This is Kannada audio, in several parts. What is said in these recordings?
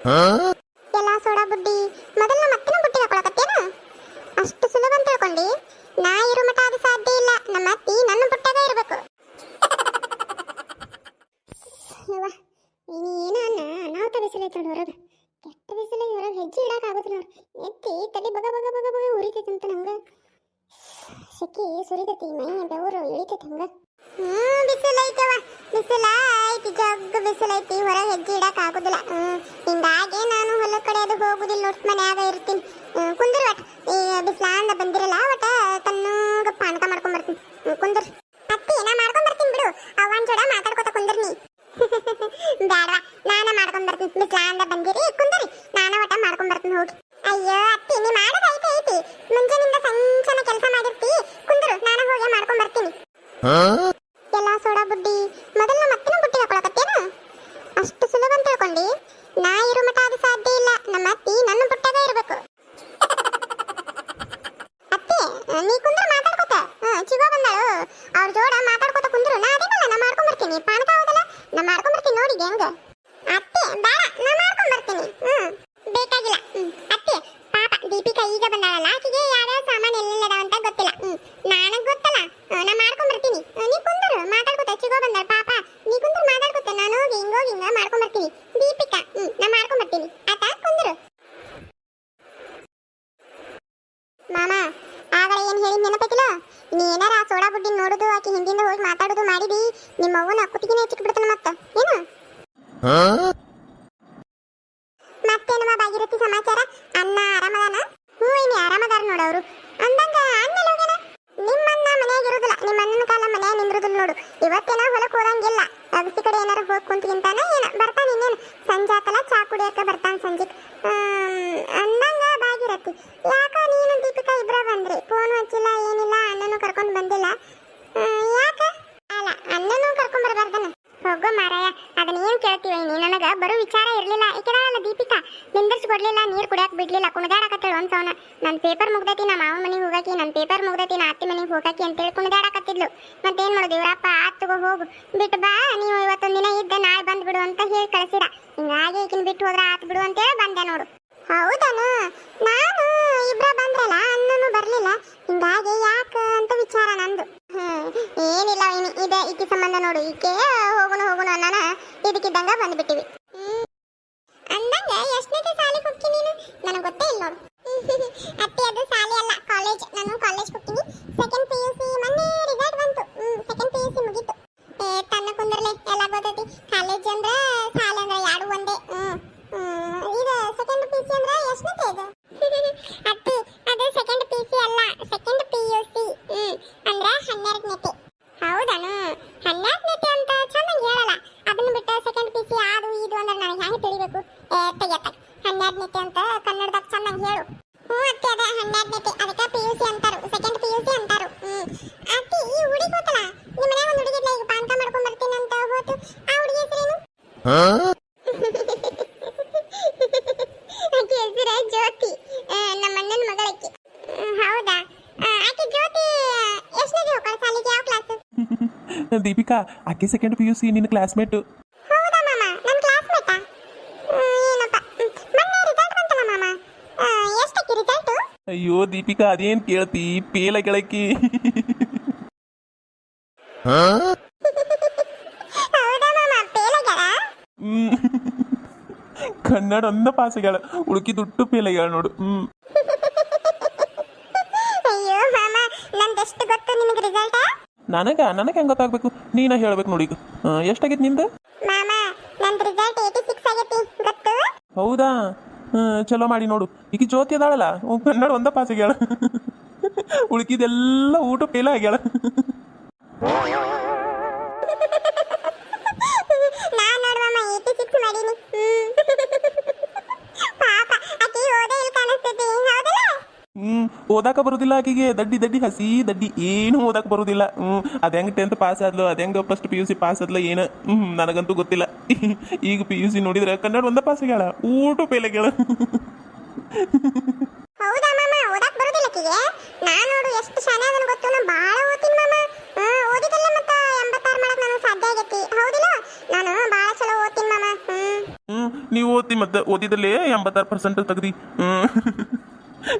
ಎಲ್ಲ ಸೋಡಾ ಬುಡ್ಡಿ ಮೊದಲ ಮತ್ತಿನ ಬುಟ್ಟಿ ಹಾಕೊಳಕತ್ತೇನ ಅಷ್ಟು ಸುಲಭ ಅಂತ ತಿಳ್ಕೊಂಡಿ ನಾ ಇರೋ ಮಟ ಅದು ಸಾಧ್ಯ ಇಲ್ಲ ನಮ್ಮ ಅತ್ತಿ ನನ್ನ ಬುಟ್ಟಾಗ ಇರಬೇಕು ಏನ ಅನ್ನ ಅನಾಹುತ ಬಿಸಿಲೈತೆ ನೋಡಿ ಹೊರಗೆ ಕೆಟ್ಟ ಬಿಸಿಲ ಹೊರಗೆ ಹೆಜ್ಜೆ ಇಡಕ್ ಆಗುದಿಲ್ಲ ನೋಡಿ ಎತ್ತಿ ತಲೆ ಬಗ ಬಗ ಬಗ ಬಗ ಉರಿತೈತೆ ಅಂತ ನಂಗೆ ಸೆಕಿ ಸುರಿತೈತಿ ಮೈ ಬೆವರು ಇಳಿತೈತಿ ಹಂಗ ಹ್ಮ್, ಕುಂದ್ರ ಒಟ್ ಬಿಸಿಲಾಂದ ಬಂದಿರಲ್ಲ ಒಟ ತನ್ನಗ ಪಾನಕ ಮಾಡ್ಕೊಂಡ್ ಬರ್ತೀನಿ. ಕುಂದ್ರ. ಅತ್ತಿ ನಾ ಮಾಡ್ಕೊಂಡ್ ಬರ್ತೀನಿ ಬಿಡು. ಅವನ್ ಜೋಡ ಮಾತಾಡ್ಕೊತ ಕುಂದ್ರ ನೀ. ಬ್ಯಾಡವಾ ನಾನ ಮಾಡ್ಕೊಂಡ್ ಬರ್ತೀನಿ. ಬಿಸ್ಲಾಂದ ಬಂದಿರಿ ಕುಂದ್ರಿ. ನಾನ ಒಟ್ಟ ಮಾಡ್ಕೊಂಡ್ ಬರ್ತೀನಿ ಹೋಗಿ. ಅಯ್ಯೋ ಅತ್ತಿ ನೀ ಮಾಡೋದ್ ಐತೆ ಐತಿ. ಮುಂಜಾನಿಂದ ಸಂಚನ ಕೆಲಸ ಮಾಡಿರ್ತಿ. ಕುಂದ್ರು ನಾನು ಹೋಗಿ ಮಾಡ್ಕೊಂಡ್ ಬರ್ತೀನಿ. ನೀ ಕುಂದ್ರ ಮಾತಾಡ್ಕೊತ. ಚಿಗೋ ಬಂದಳು. ಅವ್ರ ಜೋಡ ಮಾತಾಡ್ಕೋತ ಕುಂದ್ರು. ನಾ ಅದೇನಲ್ಲ, ನಾ ಮಾಡ್ಕೊಂಡ್ ಬರ್ತೀನಿ ಪಾನಕ ಹೌದಲ್ಲ? ನಾ ಮಾಡ್ಕೊಂಡ್ ಬರ್ತೀನಿ ನೋಡಿ ಹೆಂಗ. ಅತ್ತೆ, ಬೇಡ, ನಾ ಮಾಡ್ಕೊಂಡ್ ಬರ್ತೀನಿ ಹ್ಮ್. ಬೇಕಾಗಿಲ್ಲ. ಅತ್ತಿ, ಪಾಪ, ದೀಪಿಕಾ ಈಗ ಬಂದಾಳಲ್ಲ. ಆಕೆಗೆ ಯಾವ್ಯಾವ ಸಾಮಾನು ಎಲ್ಲೆಲ್ಲದ ಅಂತ ಗೊತ್ತಿಲ್ಲ. ಹ್ಮ್. ನನಗ್ ಗೊತ್ತಲ್ಲ ಹ್ಮ್, ನಾ ಮಾಡ್ಕೊಂಡ್ ಬರ್ತೀನಿ ಹ್ಮ್, ನೀ ಕುಂದ್ರು ಮಾತಾಡ್ಕೊತ ಚಿಗೋ ಬಂದಾಳ ಪಾಪ ನೀ ಕುಂದ್ರು ಮಾತಾಡ್ಕೊತ ನಾನು ಹೋಗಿ ಹಿಂಗೋಗಿ ಹಿಂಗ ಮಾಡ್ಕೊಂಡ್ ಬರ್ತೀನಿ ದೀಪಿಕಾ ಹ್ಮ್ ನಾ ಮಾಡ್ಕೊಂಡ್ ಬರ್ತೀನಿ ಆತ ಕುಂದ್ರು ಮಾಮ ಆಗ ಏನ್ ಹೇಳಿ ನೆನಪೈತಿಲ್ಲ ನೀ ಏನಾರ ಆ ಸೋಡಾ ಬುಡ್ಡಿ ನೋಡುದು ಆಕಿ ಹಿಂದಿಂದ ಹೋಗಿ ಮಾತಾಡುದು ಮಾಡಿದಿ ನಿಮ್ಮ ಅವ್ವನ ಕುತ್ತಿಗೆನೇ ಹೆಚ್ಚಿಕ್ ಬಿಡ್ತಾನ ಮತ್ತ? ಏನು? ಮತ್ತೇನಮ್ಮ ಭಾಗಿರಥಿ ಸಮಾಚಾರ? ಅಣ್ಣ ಆರಾಮದಾನ? ಹ್ಞೂ ಇನಿ ಆರಾಮದಾರ ನೋಡವ್ರು ಅಂದಂಗ ಅಣ್ಣ ಹೋಗ್ಯಾನ? ಅಣ್ಣ ಮನೆಯಾಗ ಇರುದಿಲ್ಲ ನಿಮ್ಮ ಅಣ್ಣನ ಕಾಲ ಮನೆಯಾಗ ನಿಂದ್ರುದಿಲ್ಲ ನೋಡು. ಇವತ್ತೇನ ಹೊಲಕ್ಕೆ ಹೋದಂಗಿಲ್ಲ. ಅಗಸಿ ಕಡೆ ಏನಾರ ಹೋಗಿ ಕುಂತ್ಗಿಂತಾನ ಏನ ಬರ್ತಾನ ಇನ್ನೇನು. ಸಂಜಾಕಲ ಚಾ ಕುಡಿಯಕ ಬರ್ತಾನ ಸಂಜೆಕ್ ಅಂದಂಗ ಭಾಗಿರಥಿ ಯಾಕ ನೀನು ದೀಪಿಕಾ ಇಬ್ರ ಬಂದ್ರಿ ಫೋನ್ ಹಚ್ಚಿಲ್ಲ ಏನಿಲ್ಲ ಅಣ್ಣನು ಕರ್ಕೊಂಡ್ ಬಂದಿಲ್ಲ ಆ, ಯಾಕ ಅಲ್ಲ ಅಣ್ಣನು ಕರ್ಕೊಂಡ್ ಬರ್ಬಾರ್ದನ ಹೋಗೋ ಮಾರಾಯ. ಅದನ್ನ ಏನ್ ಕೇಳ್ತೀವಿ ನೀ? ನನಗ ಬರೋ ವಿಚಾರ ಇರಲಿಲ್ಲ. ಈಕಡಲ್ಲ ದೀಪಿಕಾ. ನಿಂದರ್ಸ್ ಕೊಡ್ಲಿಲ್ಲ ನೀರ್ ಕುಡಿಯಾಕ ಬಿಡ್ಲಿಲ್ಲ. ಕುಣದಾಡಕತ್ತೇಳ ಒಂದ್ ಸವನ ಪೇಪರ್ ಮುಗ್ದತಿ ನಮ್ಮ ಮಾವನ ಮನೆಗೆ ಹೋಗಾಕಿ, ನನ್ ಪೇಪರ್ ಮುಗ್ದತಿ, ನಾ ಅತ್ತಿ ಮನೆಗೆ ಹೋಗಾಕಿ ಅಂತೇಳಿ ಕುಣಿದಾಡಕತ್ತಿದ್ಲು. ಮತ್ತೇನ್ ಮಾಡೋದು, ಇವ್ರಪ್ಪ ಆತ್ ಹೋಗು. ಬಿಟ್ ಬಾ, ನೀವು ಇವತ್ತೊಂದ್ ದಿನ ಇದ್ದ, ನಾಳೆ ಬಂದ್ ಬಿಡು ಅಂತ ಹೇಳಿ ಕಳ್ಸಿರ ಹಿಂಗಾಗಿ ಈಕಿನ ಬಿಟ್ಟು ಹೋದ್ರ ಆತ್ ಬಿಡು ಅಂತೇಳಿ ಬಂದೆ ನೋಡು. ಹೌದನು? ನಾನು ಇಬ್ರ ಬಂದ್ರಲ್ಲ ಅಣ್ಣನು ಬರ್ಲಿಲ್ಲ ಹಿಂಗಾಗಿ ಯಾಕ ಅಂತ ವಿಚಾರ ನಂದು ಹ್ಮ್ ಏನಿಲ್ಲ ಇನಿ ಸಂಬಂಧ ನೋಡು. ಈಕೆ ಹೋಗುನು ಹೋಗುನು ಅನ್ನನ ಇದಕ್ಕಿದ್ದಂಗ ಬಂದ್ಬಿಟ್ಟಿವಿ ಹ್ಮ್. ಅಂದಂಗ ಎಷ್ಟನೇ ಸಾಲಿಗೆ ಹೋಗ್ತಿ ನೀನು ನನಗೆ ಗೊತ್ತೇ ಇಲ್ಲ ನೋಡು ಅತ್ತಿ ಅದು ಸಾಲಿ ಅಲ್ಲ ಕಾಲೇಜ್ ನಾನು ಕಾಲೇಜ್ ಹೋಗ್ತೀನಿ ಸೆಕೆಂಡ್ ಪಿ ಯು ಸಿ ಮೊನ್ನೆ ರಿಸಲ್ಟ್ ಬಂತು ಸೆಕೆಂಡ್ ಪಿ ಯು ಸಿ ಮುಗೀತು ಏ ತನ್ನ ಕುಂದರ್ಲೆ ಎಲ್ಲ ಗೊತ್ತೈತಿ ಕಾಲೇಜ್ ಅಂದ್ರ ಸಾಲಿ ಅಂದ್ರ ಯಾರು ಒಂದೇ ಹ್ಮ್ ಹ್ಮ್, ಇದು ಸೆಕೆಂಡ್ ಪಿ ಸಿ ಅಂದ್ರ ಎಷ್ಟನೇ ಇದು ಅತ್ತಿ ಅದು ಸೆಕೆಂಡ್ ಪಿ ಸಿ ಅಲ್ಲ ಸೆಕೆಂಡ್ ಪಿ ಯು ಸಿ ಹ್ಮ್ ಅಂದ್ರ ಹನ್ನೆರಡನೇತೆ ಹೌದನು ಹನ್ನೆರಡನೇತೆ ಅಂತ ಚೆನ್ನಾಗಿ ಹೇಳಲ್ಲ ಅದನ್ನ ಬಿಟ್ಟು ಸೆಕೆಂಡ್ ಪಿ ಸಿ ಅದು ಇದು ಅಂದ್ರೆ ನನಗೆ ಹೆಂಗೆ ತಿಳಿಬೇಕು ಏ ತೆಗೆತ ಹನ್ನೆರಡನೇತೆ ಅಂತ ಕನ್ನಡದಾಗ ಚೆನ್ನಾಗಿ ಹೇಳು. ಹ್ಞೂ ಅತ್ತೆ ಅದ ಹನ್ನೆರಡನೇತೆ ಅದಕ್ಕೆ ಪಿ ಯು ಸಿ ಅಂತಾರು. ಸೆಕೆಂಡ್ ಪಿ ಯು ಸಿ ಅಂತಾರು. ಹ್ಞೂ. ಅತ್ತೆ ಈ ಹುಡುಗಿ ಗೊತ್ತಲ್ಲ? ನಿಮ್ಮ ಮನ್ಯಾಗ ಒಂದು ಹುಡುಗಿ ಈಗ ಪಾನಕ ಮಾಡ್ಕೊಂಡ್ ಬರ್ತೀನಿ ಅಂತ ಹೋತು. ಆ ಹುಡುಗಿ ಹೆಸರೇನು? ಆಕೆ ಹೆಸರ ಜ್ಯೋತಿ. ನಮ್ಮ ಅಣ್ಣನ ಮಗಳಕ್ಕೆ ಹೌದಾ? ಆಕೆ ಜ್ಯೋತಿ ಎಷ್ಟನೇ ಹೋಗ್ತಾಳೆ ಸಾಲಿಗೆ ಯಾವ ಕ್ಲಾಸ್ ದೀಪಿಕಾ ಆಕೆ ಸೆಕೆಂಡ್ ಪಿ ಯು ಸಿ ನಿನ್ನ ಕ್ಲಾಸ್ಮೇಟ್ ಹೌದಾ ಮಾಮ ನನ್ನ ಕ್ಲಾಸ್ಮೇಟಾ ಏನಪ್ಪ ಹ್ಮ್. ಮೊನ್ನೆ ರಿಸಲ್ಟ್ ಬಂತಲ್ಲ ಮಾಮ ಆ, ಎಷ್ಟಕ್ಕೆ ರಿಸಲ್ಟು ಅಯ್ಯೋ ದೀಪಿಕಾ ಅದೇನ್ ಕೇಳ್ತಿ? ಪೇಲ ಹ್ಮ್. ಕನ್ನಡ ಒಂದ ಪಾಸ್ ಹುಡುಕಿ ಉಳುಕಿದುಟ್ಟು ಪೇಲೆಗಳ ನೋಡು ಹ್ಮ್. ನನಗ ನಿನಗೆ ರಿಸಲ್ಟ್ ನನಗ ನನಗೆ ಹೆಂಗ್ ಗೊತ್ತಾಗ್ಬೇಕು? ನೀನ ಹೇಳ್ಬೇಕು ನೋಡಿ ಈಗ. ಎಷ್ಟಾಗೈತಿ ನಿಂದು? ಹೌದಾ? ಚಲೋ ಮಾಡಿ ನೋಡು. ಈಗ ಜ್ಯೋತಿ ಅದಾಳಲ್ಲ ಕನ್ನಡ ಒಂದ ಪಾಸ್ ಆಗ್ಯಾಳ. ಉಳ್ಕಿದೆಲ್ಲ ಊಟ ಪೇಲ ಆಗ್ಯಾಳ. ನಾನ್ ಸಿಕ್ಸ್ ಮಾಡೀನಿ ಹ್ಮ್. ಪಾಪ ಆಕಿ ಓದೇ ಇಲ್ಲಿ ಕಾಣಿಸ್ತೈತಿ ಹೌದಲ್ಲ ಹ್ಮ್ ಓದಾಕ ಬರುದಿಲ್ಲ ಆಕಿಗೆ. ದಡ್ಡಿ ದಡ್ಡಿ ಹಸಿ ದಡ್ಡಿ. ಏನು ಓದಾಕ ಬರುದಿಲ್ಲ. ಹ್ಮ್ ಅದ ಹೆಂಗ್ ಟೆಂತ್ ಪಾಸ್ ಆದ್ಲು ಅದ ಹೆಂಗ first P U C pass ಆದ್ಲ ಏನು? ಹ್ಮ್ ನನಗಂತೂ ಗೊತ್ತಿಲ್ಲ. ಈಗ ಪಿ ಯು ಸಿ ನೋಡಿದ್ರೆ ಕನ್ನಡ ಒಂದ ಪಾಸ್ ಆಗ್ಯಾಳ ಊಟ ಪೇಲ್ ಆಗ್ಯಾಳ ಹೌದಾ ಮಾಮ? ಓದಾಕ ಬರೋದಿಲ್ಲ ಆಕೆಗೆ. ನಾನು ನೋಡು ಎಷ್ಟು ಶಾನೆ ಅದನ್ನ ಗೊತ್ತು ನಾ ಬಾಳ ಓದ್ತೀನಿ ಮಾಮ. ಓದಿದಲ್ಲ ಮತ್ತ ಎಂಬತ್ತಾರು ಮಾಡಕ್ ನನಗೆ ಸಾಧ್ಯ ಆಗೈತಿ. ಹೌದಿಲ್ಲ? ನಾನು ಬಾಳ ಚಲೋ ಓದ್ತೀನಿ ಮಾಮ. ಹ್ಮ್. ನೀವು ಓದ್ತಿ ಮತ್ತೆ ಓದಿದಲ್ಲಿ ಎಂಬತ್ತಾರು ಪರ್ಸೆಂಟ್ ತೆಗ್ದಿ. ಹ್ಮ್.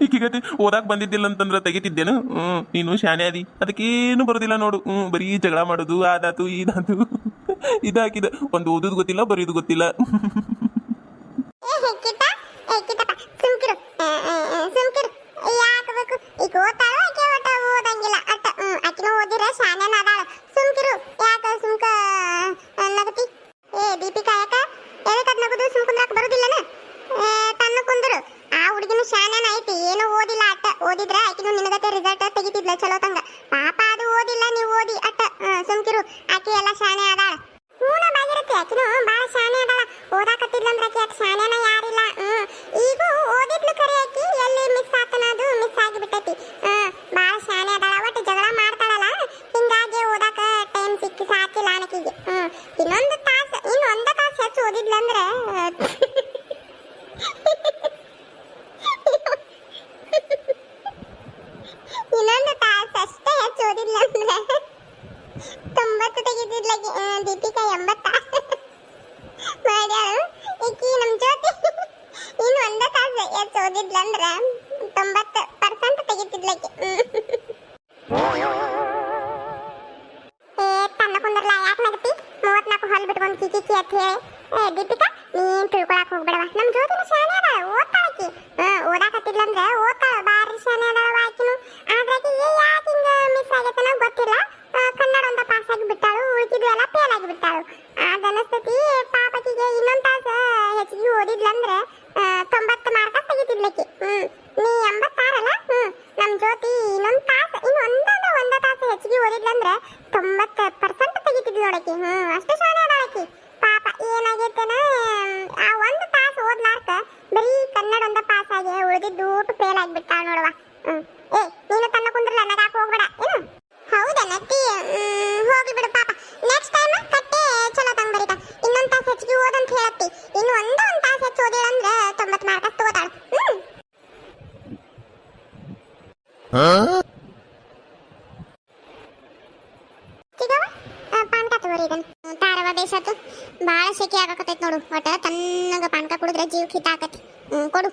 ಈಗೀಗತಿ ಓದಾಕ್ ಬಂದಿದ್ದಿಲ್ಲ ಅಂತಂದ್ರೆ ತೆಗಿತಿದ್ದೇನು? ಹ್ಞೂ ನೀನು ಶಾನೆ ಅದಿ ಅದಕ್ಕೇನು ಬರೋದಿಲ್ಲ ನೋಡು. ಹ್ಞೂ ಬರೀ ಜಗಳ ಮಾಡೋದು, ಅದಾತು, ಇದಾತು. ಇದಾಕಿದ. ಒಂದು ಓದೋದು ಗೊತ್ತಿಲ್ಲ, ಬರೆಯೋದು ಗೊತ್ತಿಲ್ಲ ಏ ಕಿಟ್ಟ ಏ ಕಿಟ್ಟಪ್ಪ ಸುಮ್ಕಿರು ಆ, ಆ, ಆ, ಸುಮ್ಕಿರು ಯಾಕೆ ಬೇಕು ಈಗ ಓದ್ತಾಳು ಆಕೆ ಒಟ್ಟ ಓದಂಗಿಲ್ಲ ಅಟ್ಟ ಹ್ಮ್ ಆಕಿನೂ ಓದಿರ ಶಾನ್ಯಾನ ಅದಾಳ ಸುಮ್ಕಿರು ಯಾಕ ಸುಮ್ಕ ಆ, ನಗತಿ ಏ ದೀಪಿಕಾ ಯಾಕ ಎದಕ್ಕೆ ಅದ್ ನಗುದು ಸುಮ್ ಕುಂದ್ರಾಕ ಬರುದಿಲ್ಲನ ಏ, ತನ್ನ ಕುಂದ್ರು ಆ ಹುಡುಗಿನೂ ಶಾನ್ಯಾನ ಐತಿ ಏನು ಓದಿಲ್ಲ ಅಟ್ಟ ಓದಿದ್ರ ಆಕಿನೂ ನಿನಗತೆ ರಿಸಲ್ಟ್ ತೆಗಿತಿದ್ಲ ಚಲೋ ತಂಗ ಪಾಪ ಅದು ಓದಿಲ್ಲ ನೀವು ಓದಿ ಅಟ್ಟ ಹ್ಮ್, ಸುಮ್ಕಿರು ಆಕಿ ಎಲ್ಲ ಶಾನೆ ಅದಾಳ ಹೂನ ಬಾಗಿರುತ್ತೆ ಆಕಿನೂ ಬಾಳ ಶಾನೆ ಅದಾಳ. ಓದಾಕತ್ತಿದ್ಲಂದ್ರ ಆಕಿ ಯಾಕೆ ಶಾನ್ಯಾನ ಯಾರಿಲ್ಲ. ಹ್ಮ್. ಈಗೂ ಓದಿದ್ಲು ಕರೆ ಆಕಿ. ಎಲ್ಲಿ ಮಿಸ್ ಆತನದು ಮಿಸ್ ಆಗಿಬಿಟ್ಟೈತಿ. ಹ್ಮ್. ಬಾಳ ಶಾನೆ ಅದಾಳ. ಒಟ್ಟು ಜಗಳ ಮಾಡ್ತಾಳಲ್ಲ. ಹಿಂಗಾಗಿ ಓದಾಕ ಟೈಮ್ ಸಿಕ್ಕಿ ಸಾಕಿಲ್ಲ ಆನಕಿಗೆ. ಹ್ಮ್. ಇನ್ನೊಂದು ತಾಸು ಇನ್ನೊಂದು ತಾಸು ಹೆಚ್ಚು ಓದಿದ್ಲಂದ್ರ ಇನ್ನೊಂದು ತಾಸು ಅಷ್ಟೇ ಹೆಚ್ಚು ಓದಿದ್ಲಂದ್ರ ತೊಂಬತ್ತು ತೆಗಿತಿದ್ಲಾಗಿ ದೀಪಿಕಾ ಎಂಬತ್ತ ಮಾಡ್ಯಾಳು ಈಕಿ ನಮ್ ಜೊತೆ ಇನ್ನು ಒಂದ ತಾಸು ಓದಿದ್ಲಂದ್ರ ತೊಂಬತ್ತು ಪರ್ಸೆಂಟ್ ತೆಗಿತಿದ್ಲಕ್ಕೆ ತನ್ನ ನಗತಿ? ಕಿಕಿ ಹೇಳಿ. ಏ, ದೀಪಿಕಾ, ನೀನ್ ತಿಳ್ಕೊಳಕ್ ಹೋಗ್ಬೇಡವ. ನಮ್ ಜ್ಯೋತಿನ ಶಾಲೆ ಅದ ಓದ್ತಾಳಕಿ ಓದಾಕತ್ತಿದ್ಲಂದ್ರ ಓದ್ತಾಳ ಫೇಲ್ ಆಗಿಬಿಟ್ಟಾಳ ನೋಡುವ. ಏ ನೀನು ತನ್ನ ಕುಂದ್ರಲ್ಲ ನಗಾಕ ಹೋಗ್ಬೇಡ. ಏನು? ಹೌದಾ ನತ್ತಿ ಹ್ಮ್, ಹೋಗ್ಲಿ ಬಿಡು ಪಾಪ. ನೆಕ್ಸ್ಟ್ ಟೈಮ್ ಕಟ್ಟೆ ಚಲೋ ತಂಗ್ ಬರೀತ ಇನ್ನೊಂದ್ ತಾಸು ಹೆಚ್ಚಿಗೆ ಓದಂತ ಹೇಳತ್ತಿ. ಇನ್ನು ಒಂದ ಒಂದ್ ತಾಸು ಹೆಚ್ಚು ಓದಿಳ ಅಂದ್ರೆ ತೊಂಬತ್ ಮಾರ್ಕ ತಗೋತಾಳ ಆ, ಪಾನ್ಕ ತಗೋರಿ ಇದನ್ನ. ತಾರವ ಬೇಸತ್ತು ಬಾಳ ಸೆಕೆ ಆಗಕತ್ತೈತ್ ನೋಡು ಒಟ್ಟ ತಣ್ಣಗ ಪಾನ್ಕ ಕುಡಿದ್ರೆ ಜೀವ ಕಿತ ಆಕತಿ ಹ್ಮ್ ಕೊಡು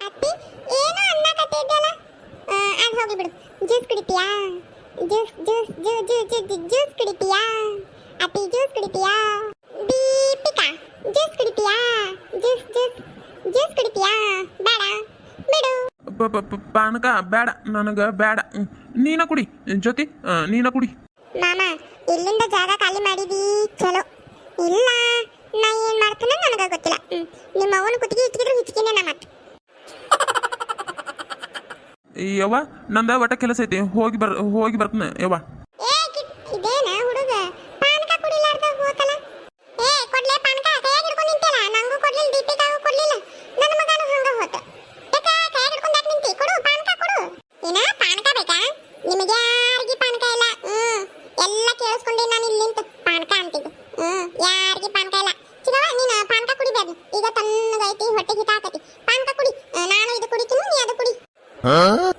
ಅತ್ತಿ ಏನೋ ಅನ್ನಕತ್ತಿದ್ದಲ್ಲ ಅದು ಹೋಗಿ ಬಿಡು juice ಕುಡಿತೀಯಾ juice juice juice juice juice ಕುಡಿತೀಯಾ? ಅತಿ ಜ್ಯೂಸ್ ಕುಡಿತೀಯಾ? ದೀಪಿಕಾ ಜ್ಯೂಸ್ ಕುಡಿತೀಯಾ? ಜ್ಯೂಸ್ ಜ್ಯೂಸ್ ಜ್ಯೂಸ್ ಕುಡಿತೀಯಾ? ಬೇಡ ಬಿಡು. ಪಾನಕ ಬೇಡ ನನಗ ಬೇಡ. ನೀನ ಕುಡಿ ಜೊತೆ ಆ, ನೀನ ಕುಡಿ. ಮಾಮ ಇಲ್ಲಿಂದ ಜಾಗ ಖಾಲಿ ಮಾಡಿದಿ ಚಲೋ. ಇಲ್ಲ ನಾ ಏನ್ ಮಾಡ್ತಾನ ನನಗ ಗೊತ್ತಿಲ್ಲ. ನಿಮ್ಮ ಅವನ ಕುತ್ತಿಗೆ ಹಿಚ್ಕಿದ್ರು ಹಿಚ್ಕಿನೇ ನಾ ಮತ್ತೆ. ಯವ್ವ ನಂದ ಒಟ್ಟ ಕೆಲಸ ಐತಿ ಹೋಗಿ ಬರ್ ಹೋಗಿ ಬರ್ತನ ಯವ್ವ. ಏ